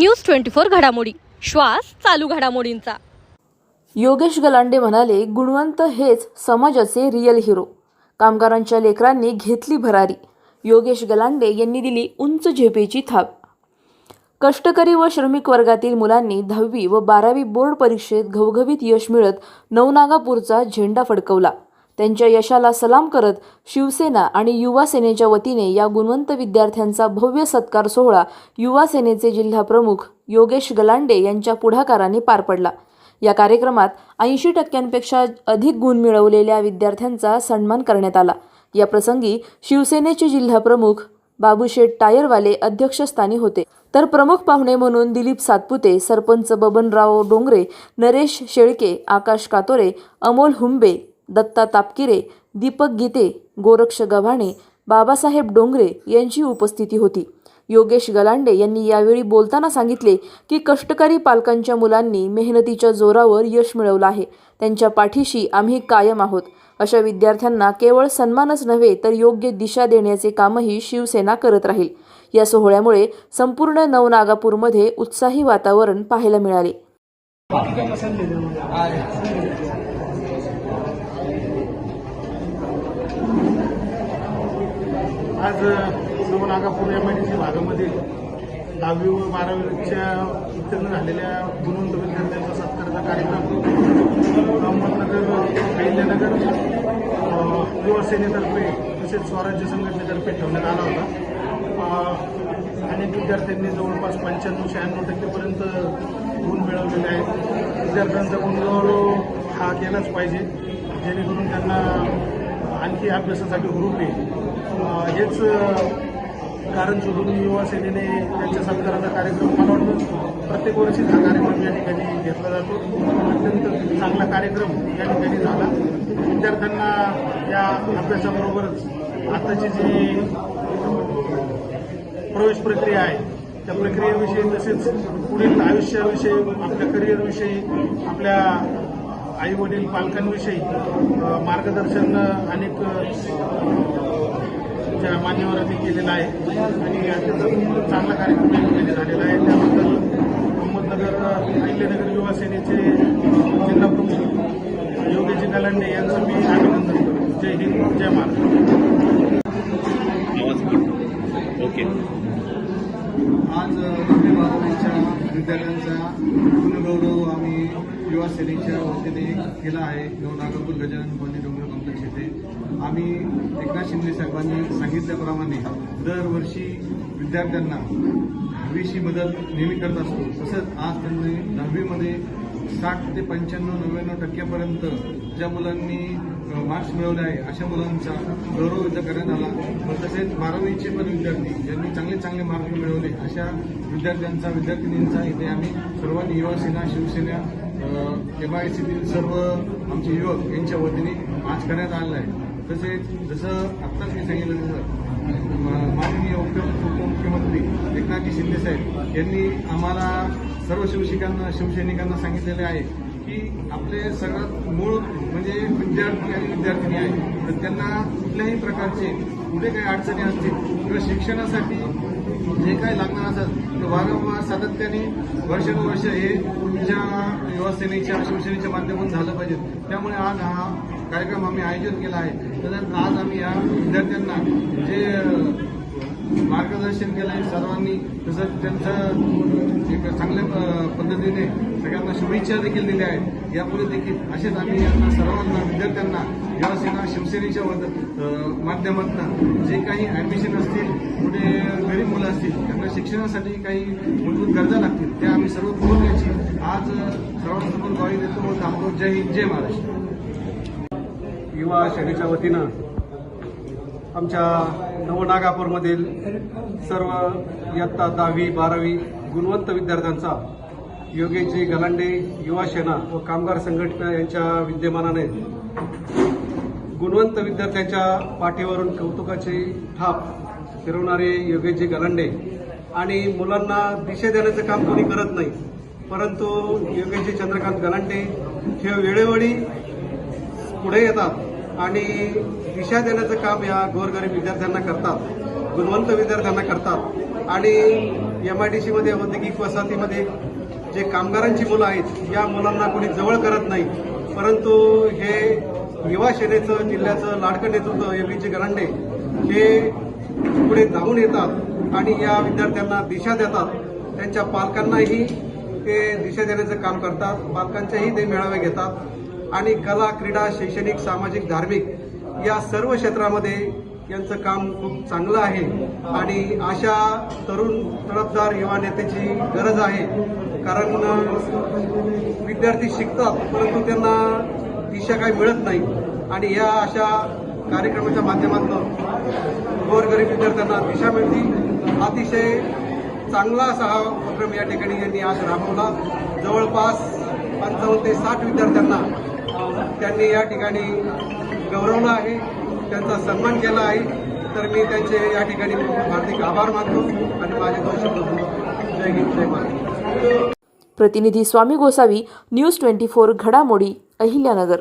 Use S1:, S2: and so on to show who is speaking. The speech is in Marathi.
S1: न्यूज ट्वेंटी फोर घडामोडी. श्वास चालू घडामोडींचा.
S2: योगेश गलांडे म्हणाले गुणवंत हेच समाजाचे रिअल हिरो कामगारांच्या लेकरांनी घेतली भरारी. योगेश गलांडे यांनी दिली उंच झेपेची थाप. कष्टकरी व श्रमिक वर्गातील मुलांनी दहावी व बारावी बोर्ड परीक्षेत घवघवीत यश मिळत नवनागापूरचा झेंडा फडकवला. त्यांच्या यशाला सलाम करत शिवसेना आणि युवा सेनेच्या वतीने या गुणवंत विद्यार्थ्यांचा भव्य सत्कार सोहळा युवा सेनेचे जिल्हाप्रमुख योगेश गलांडे यांच्या पुढाकाराने पार पडला. या कार्यक्रमात ऐंशी टक्क्यांपेक्षा अधिक गुण मिळवलेल्या विद्यार्थ्यांचा सन्मान करण्यात आला. या प्रसंगी शिवसेनेचे जिल्हा प्रमुख बाबूशेठ टायरवाले अध्यक्षस्थानी होते. तर प्रमुख पाहुणे म्हणून दिलीप सातपुते सरपंच बबनराव डोंगरे नरेश शेळके आकाश कातोरे अमोल हुंबे दत्ता तापकिरे दीपक गीते गोरक्ष गव्हाणे बाबासाहेब डोंगरे यांची उपस्थिती होती. योगेश गलांडे यांनी यावेळी बोलताना सांगितले की कष्टकरी पालकांच्या मुलांनी मेहनतीच्या जोरावर यश मिळवलं आहे. त्यांच्या पाठीशी आम्ही कायम आहोत. अशा विद्यार्थ्यांना केवळ सन्मानच नव्हे तर योग्य दिशा देण्याचे कामही शिवसेना करत राहील. या सोहळ्यामुळे संपूर्ण नवनागापूरमध्ये उत्साही वातावरण पाहायला मिळाले.
S3: आज Navnagapur M I D C भागामध्ये दहावी व बारावीच्या उत्तीर्ण झालेल्या गुणवंत विद्यार्थ्यांचा सत्काराचा कार्यक्रम अहमदनगर अहिल्यानगर युवा सेनेतर्फे तसेच स्वराज्य संघटनेतर्फे ठेवण्यात आला होता. अनेक विद्यार्थ्यांनी जवळपास पंच्याण्णव शहाण्णव टक्केपर्यंत गुण मिळवलेले आहेत. विद्यार्थ्यांचा गुणगौरव हा केलाच पाहिजे जेणेकरून त्यांना आणखी अभ्यासासाठी हुरूप येईल हेच कारण शोधून युवा सेनेने त्यांच्या सत्काराचा कार्यक्रम मला वाटतं प्रत्येक वर्षी हा कार्यक्रम या ठिकाणी घेतला जातो. अत्यंत चांगला कार्यक्रम या ठिकाणी झाला. विद्यार्थ्यांना या अभ्यासाबरोबरच आताची जी प्रवेश प्रक्रिया आहे त्या प्रक्रियेविषयी तसेच पुढील आयुष्याविषयी आपल्या करिअरविषयी आपल्या आई वडील पालकांविषयी मार्गदर्शन अनेक ज्या मान्यवरांनी केलेलं आहे आणि अत्यंत चांगला कार्यक्रम या ठिकाणी झालेला आहे. त्याबद्दल अहमदनगर अहिल्यानगर युवा सेनेचे जिल्हा प्रमुख योगेशजी गलांडे यांचं मी अभिनंदन करतो. जय हिंद जय महाराष्ट्र.
S4: ओके.
S5: आज विद्यार्थ्यांचा पुनर्गौरव आम्ही युवा सेनेच्या वतीने केला आहे. नागपूर गजानन कॉलनी डोंगर कॉम्प्लेक्स येथे आम्ही एकनाथ शिंदे साहेबांनी सांगितल्याप्रमाणे दरवर्षी विद्यार्थ्यांना दहावीशी मदत नेहमी करत असतो. तसंच आज त्यांनी दहावीमध्ये साठ ते पंच्याण्णव नव्याण्णव टक्क्यापर्यंत ज्या मुलांनी मार्क्स मिळवले आहे अशा मुलांचा गौरव व्यक्त करण्यात आला. तसेच बारावीचे पण विद्यार्थी ज्यांनी चांगले चांगले मार्क मिळवले अशा विद्यार्थ्यांचा विद्यार्थिनींचा इथे आम्ही सर्वांनी युवा सेना शिवसेना एम आय सीतील सर्व आमचे युवक यांच्या वतीने आज करण्यात आलेला आहे. तसेच जसं आत्ताच मी सांगितलं तसं एकनाथजी शिंदे साहेब यांनी आम्हाला सर्व शिवशिकांना शिवसैनिकांना सांगितलेले आहे की आपले सगळ्यात मूळ म्हणजे विद्यार्थी आणि विद्यार्थिनी आहे तर त्यांना कुठल्याही प्रकारचे कुठे काही अडचणी असतील किंवा शिक्षणासाठी जे काही लागणार असेल ते वारंवार सातत्याने वर्षानुवर्ष हे तुमच्या युवासेनेच्या शिवसेनेच्या माध्यमातून झालं पाहिजे. त्यामुळे आज हा कार्यक्रम आम्ही आयोजित केला आहे. तर आज आम्ही या विद्यार्थ्यांना जे मार्गदर्शन केलं आहे सर्वांनी. तसंच त्यांचं एक चांगल्या पद्धतीने सगळ्यांना शुभेच्छा देखील दिल्या आहेत. यापुढे देखील असेच आम्ही यांना सर्वांना विद्यार्थ्यांना युवासेना शिवसेनेच्या माध्यमातून जे काही ऍडमिशन असतील कुठे गरीब मुलं असतील त्यांना शिक्षणासाठी काही मूलभूत गरजा लागतील त्या आम्ही सर्व पुरवण्याची आज सर्वांसमोर गावी देतो व थांबतो. जय हिंद जय महाराष्ट्र.
S6: युवा सेनेच्या वतीनं आमच्या नवनागापूरमधील सर्व इयत्ता दहावी बारावी गुणवंत विद्यार्थ्यांचा योगेशजी गलांडे युवा सेना व कामगार संघटना यांच्या विद्यमानाने गुणवंत विद्यार्थ्यांच्या पाठीवरून कौतुकाची थाप फिरवणारे योगेशजी गलांडे आणि मुलांना दिशा देण्याचं काम कोणी करत नाही परंतु योगेशजी चंद्रकांत गलांडे हे वेळोवेळी पुढे येतात. आणि दिशा देण्याचं काम या गोरगरीब विद्यार्थ्यांना करतात गुणवंत विद्यार्थ्यांना करतात. आणि एम आय डी सीमध्ये औद्योगिक वसाहतीमध्ये जे कामगारांची मुलं आहेत या मुलांना कोणी जवळ करत नाही. परंतु हे युवा सेनेचं जिल्ह्याचं लाडकं नेतृत्व एवढीचे गरांडे हे पुढे धावून येतात आणि या विद्यार्थ्यांना दिशा देतात. त्यांच्या पालकांनाही ते दिशा देण्याचं काम करतात पालकांचेही ते मेळावे घेतात. आणि कला क्रीडा शैक्षणिक सामाजिक धार्मिक या सर्व क्षेत्रामध्ये यांचं काम खूप चांगलं आहे. आणि अशा तरुण तडफदार युवा नेत्याची गरज आहे. कारण विद्यार्थी शिकतात परंतु त्यांना दिशा काही मिळत नाही. आणि या अशा कार्यक्रमाच्या माध्यमातून गोरगरीब विद्यार्थ्यांना दिशा मिळते. अतिशय चांगला असा हा उपक्रम या ठिकाणी यांनी आज राबवला. जवळपास पंचावन्न ते साठ विद्यार्थ्यांना त्यांनी या ठिकाणी गौरवलं आहे त्यांचा सन्मान केला आहे. तर मी त्यांचे या ठिकाणी हार्दिक आभार मानतो आणि माझे दोन शब्द जय हिंद जय महाराज
S2: प्रतिनिधी Swami Gosavi news twenty four घडामोडी अहिल्यानगर.